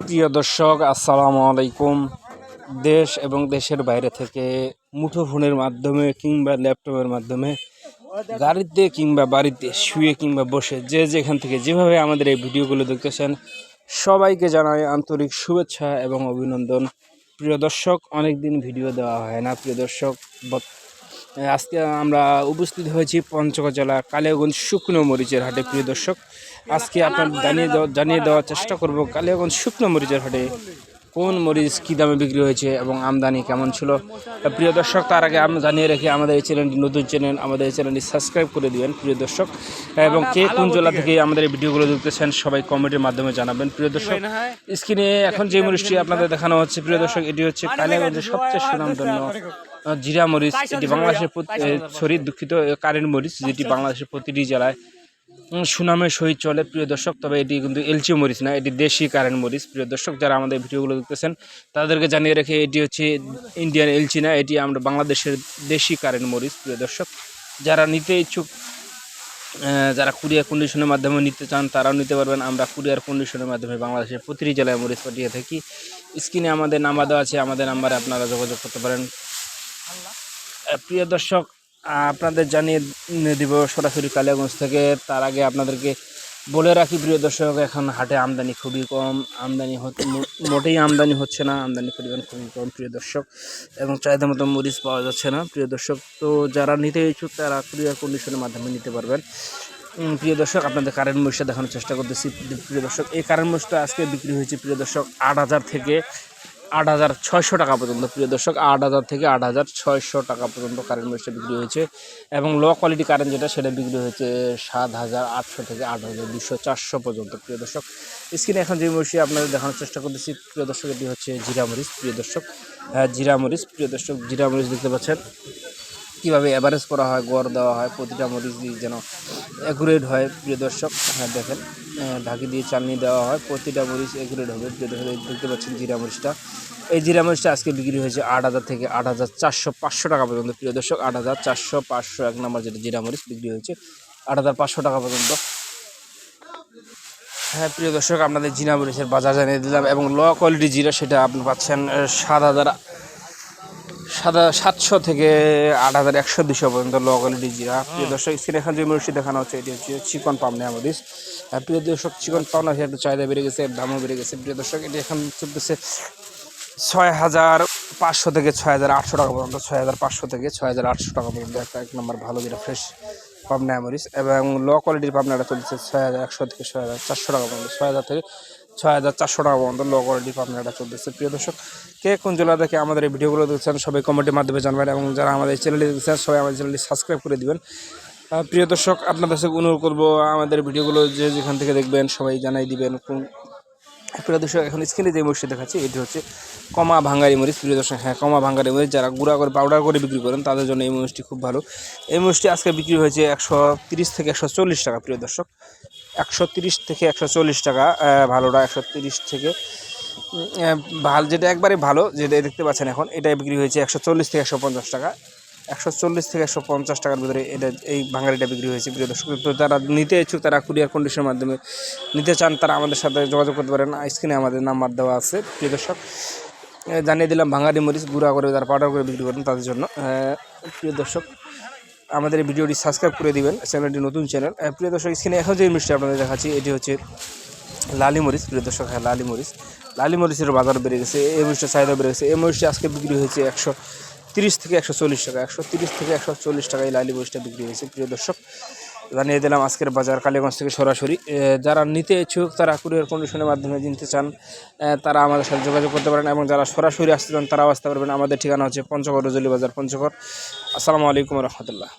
প্রিয় দর্শক, আসসালামু আলাইকুম। দেশ এবং দেশের বাইরে থেকে মুঠোফোনের মাধ্যমে কিংবা ল্যাপটপের মাধ্যমে গাড়িতে কিংবা বাড়িতে শুয়ে কিংবা বসে যে যেখান থেকে যেভাবে আমাদের এই ভিডিওগুলো দেখতেছেন, সবাইকে জানাই আন্তরিক শুভেচ্ছা এবং অভিনন্দন। প্রিয় দর্শক অনেক দিন ভিডিও দেওয়া হয় না। প্রিয় দর্শক আজকে আমরা উপস্থিত হয়েছি পঞ্চগড় জেলা কালিয়াগঞ্জ শুকনো মরিচের হাটে, প্রিয় দর্শক। আজকে আপনার জানিয়ে দেওয়া জানিয়ে দেওয়ার চেষ্টা করব কালিয়াগঞ্জ শুকনো মরিচের হাটে কোন মরিচ কী দামে বিক্রি হয়েছে এবং আমদানি কেমন ছিল। প্রিয় দর্শক, তার আগে আমি জানিয়ে রেখে, আমাদের এই চ্যানেলটি নতুন চ্যানেল, আমাদের এই চ্যানেলটি সাবস্ক্রাইব করে দিবেন, প্রিয় দর্শক। এবং কে কোন জেলা থেকে আমাদের এই ভিডিওগুলো দেখতেছেন সবাই কমেন্টের মাধ্যমে জানাবেন, প্রিয় দর্শক। স্ক্রিনে এখন যে মরিচটি আপনাদের দেখানো হচ্ছে, প্রিয় দর্শক, এটি হচ্ছে কালিয়াগঞ্জের সবচেয়ে সুনামধন্য জিরা মরিচ এটি বাংলাদেশের সরি দুঃখিত কারেন্ট মরিচ যেটি বাংলাদেশের প্রতিটি জেলায় সুনামের সহিত চলে প্রিয় দর্শক। তবে এটি কিন্তু এলচি মরিচ না এটি দেশি কারেন্ট মরিচ প্রিয় দর্শক। যারা আমাদের ভিডিওগুলো দেখতেছেন তাদেরকে জানিয়ে রেখে এটি হচ্ছে ইন্ডিয়ান এলচি না এটি আমরা বাংলাদেশের দেশি কারেন্ট মরিচ প্রিয় দর্শক। যারা নিতে ইচ্ছুক যারা কুরিয়ার কন্ডিশনের মাধ্যমে নিতে চান তারাও নিতে পারবেন। আমরা কুরিয়ার কন্ডিশনের মাধ্যমে বাংলাদেশের প্রতিটি জেলায় মরিচ পাঠিয়ে থাকি। স্ক্রিনে আমাদের নাম্বার দেওয়া আছে আমাদের নাম্বারে আপনারা যোগাযোগ করতে পারেন। প্রিয় দর্শক আপনাদের জানিয়ে দিব সরাসরি কালিয়াগঞ্জ থেকে। তার আগে আপনাদেরকে বলে রাখি, প্রিয় দর্শক, এখন হাটে আমদানি খুবই কম। আমদানি মোটেই আমদানি হচ্ছে না, আমদানি পরিমাণ খুবই কম, প্রিয় দর্শক। এবং চাহিদা মতো মরিচ পাওয়া যাচ্ছে না, প্রিয় দর্শক। তো যারা নিতে ইচ্ছুক, তারা কুরিয়ার কন্ডিশনের মাধ্যমে নিতে পারবেন। প্রিয় দর্শক, আপনাদের কারেন্ট মরিচটা দেখানোর চেষ্টা করতেছি। প্রিয় দর্শক, এই কারেন্ট মরিচটা আজকে বিক্রি হয়েছে, প্রিয় দর্শক, আট হাজার থেকে আট হাজার ছয়শো টাকা পর্যন্ত প্রিয় দর্শক আট হাজার থেকে আট হাজার ছয়শো টাকা পর্যন্ত কারেন্ট মরিচটা বিক্রি হয়েছে এবং লো কোয়ালিটি কারেন্ট যেটা সেটা বিক্রি হয়েছে সাত হাজার আটশো থেকে আট হাজার দুশো চারশো পর্যন্ত প্রিয় দর্শক। স্ক্রিনে এখন যে মরিচটি আপনাদের দেখানোর চেষ্টা করতেছি প্রিয় দর্শক এটি হচ্ছে জিরা মরিচ প্রিয় দর্শক। হ্যাঁ, জিরা মরিচ প্রিয় দর্শক জিরা মরিচ দেখতে পাচ্ছেন। কীভাবে অ্যাভারেজ করা হয়, গড় দেওয়া হয়, প্রতিটা মরিচ দিয়ে যেন অ্যাকুরেট হয়, প্রিয় দর্শক হ্যাঁ দেখেন ঢাকি দিয়ে চালনি দেওয়া হয়, প্রতিটা মরিচ অ্যাকুরেট হবে, প্রিয় দর্শক দেখতে পাচ্ছেন জিরা মরিচটা। এই জিরা মরিচটা আজকে বিক্রি হয়েছে আট হাজার থেকে আট হাজার চারশো পাঁচশো টাকা পর্যন্ত, প্রিয় দর্শক, আট হাজার চারশো পাঁচশো এক নম্বর যেটা জিরা মরিচ বিক্রি হয়েছে, আট হাজার পাঁচশো টাকা পর্যন্ত। হ্যাঁ প্রিয় দর্শক, আপনাদের জিরা মরিচের বাজার জানিয়ে দিলাম, এবং লো কোয়ালিটি জিরা সেটা আপনি পাচ্ছেন সাত হাজার সাদা সাতশো থেকে আট হাজার একশো দুশো পর্যন্ত লো কোয়ালিটি জিরা। প্রিয় দর্শক স্ক্রিনে এখন যে মরিচটি দেখানো হচ্ছে, এটি হচ্ছে চিকন পামনে আমাদের প্রিয় দর্শক, চিকন পাওনা একটু চাহিদা বেড়ে গেছে, দামও বেড়ে গেছে। প্রিয় দর্শক, এটি এখন চলতেছে ছয় হাজার পাঁচশো থেকে ছয় হাজার আটশো টাকা পর্যন্ত, ছয় হাজার পাঁচশো থেকে ছয় হাজার আটশো টাকা পর্যন্ত একটা এক নম্বর ভালো যেটা ফ্রেশ পাবনা মরিচ এবং লো কোয়ালিটির পাবনাটা চলছে ছয় হাজার একশো থেকে ছয় হাজার চারশো টাকা পর্যন্ত, ছয় হাজার থেকে ছয় হাজার চারশো টাকা পর্যন্ত লো কোয়ালিটির পাবনাটা চলতেছে। প্রিয় দর্শক, কে কোন জেলা থেকে আমাদের এই ভিডিওগুলো দেখছেন, সবাই কমেন্টের মাধ্যমে জানবেন এবং যারা আমাদের চ্যানেলটি দেখছেন, সবাই আমাদের চ্যানেলটি সাবস্ক্রাইব করে দিবেন। প্রিয় দর্শক, আপনাদের কাছে অনুরোধ করব, আমাদের ভিডিওগুলো যে যেখান থেকে দেখবেন, সবাই জানাই দিবেন কোন প্রিয় দর্শক, এখন স্ক্রিনে যে মরিচটি দেখাচ্ছি, এটি হচ্ছে কমা ভাঙ্গারি মরিচ। প্রিয় দর্শক হ্যাঁ কমা ভাঙ্গারি মরিচ, যারা গুঁড়া করে পাউডার করে বিক্রি করেন, তাদের জন্য এই মরিচটি খুব ভালো। এই মরিচটি আজকে বিক্রি হয়েছে একশো তিরিশ থেকে একশো চল্লিশ টাকা, প্রিয় দর্শক। একশো থেকে একশো চল্লিশ টাকা ভালোটা একশো থেকে ভালো যেটা একবারে ভালো, যেটা দেখতে পাচ্ছেন এখন এটা বিক্রি হয়েছে একশো চল্লিশ থেকে একশো পঞ্চাশ টাকা। একশো চল্লিশ থেকে একশো পঞ্চাশ টাকার ভিতরে এটা, এই ভাঙারিটা বিক্রি হয়েছে, প্রিয় দর্শক। তো যারা নিতে ইচ্ছুক, তারা কুরিয়ার কন্ডিশনের মাধ্যমে নিতে চান, তারা আমাদের সাথে যোগাযোগ করতে পারেন। স্ক্রিনে আমাদের নাম্বার দেওয়া আছে, প্রিয় দর্শক। জানিয়ে দিলাম ভাঙারি মরিচ, গুঁড়া করে তারা পাউডার করে বিক্রি করেন তাদের জন্য। প্রিয় দর্শক আমাদের এই ভিডিওটি সাবস্ক্রাইব করে দিবেন, চ্যানেলটি নতুন চ্যানেল। প্রিয় দর্শক, স্ক্রিনে এখন যে মিষ্টি আপনাদের দেখাচ্ছি, এটি হচ্ছে লালি মরিচ। প্রিয় দর্শক হ্যাঁ লালি মরিচ। লালি মরিচের বাজার বেড়ে গেছে, এই মরিচটা চাহিদা বেড়ে গেছে। এই মরিচটা আজকে বিক্রি হয়েছে একশো তিরিশ থেকে একশো চল্লিশ টাকা, একশো তিরিশ থেকে একশো চল্লিশ টাকায় লালি মরিচটা বিক্রি হয়েছে। প্রিয় দর্শক জানিয়ে দিলাম আজকের বাজার কালীগঞ্জ থেকে সরাসরি। যারা নিতে ইচ্ছুক, তারা কুরিয়ার কন্ডিশনের মাধ্যমে নিতে চান তারা আমাদের সাথে যোগাযোগ করতে পারেন এবং যারা সরাসরি আসতে চান, তারাও আসতে পারবেন। আমাদের ঠিকানা হচ্ছে পঞ্চগড় রজলি বাজার, পঞ্চগড়। আসসালামু আলাইকুম রহমতুল্লাহ।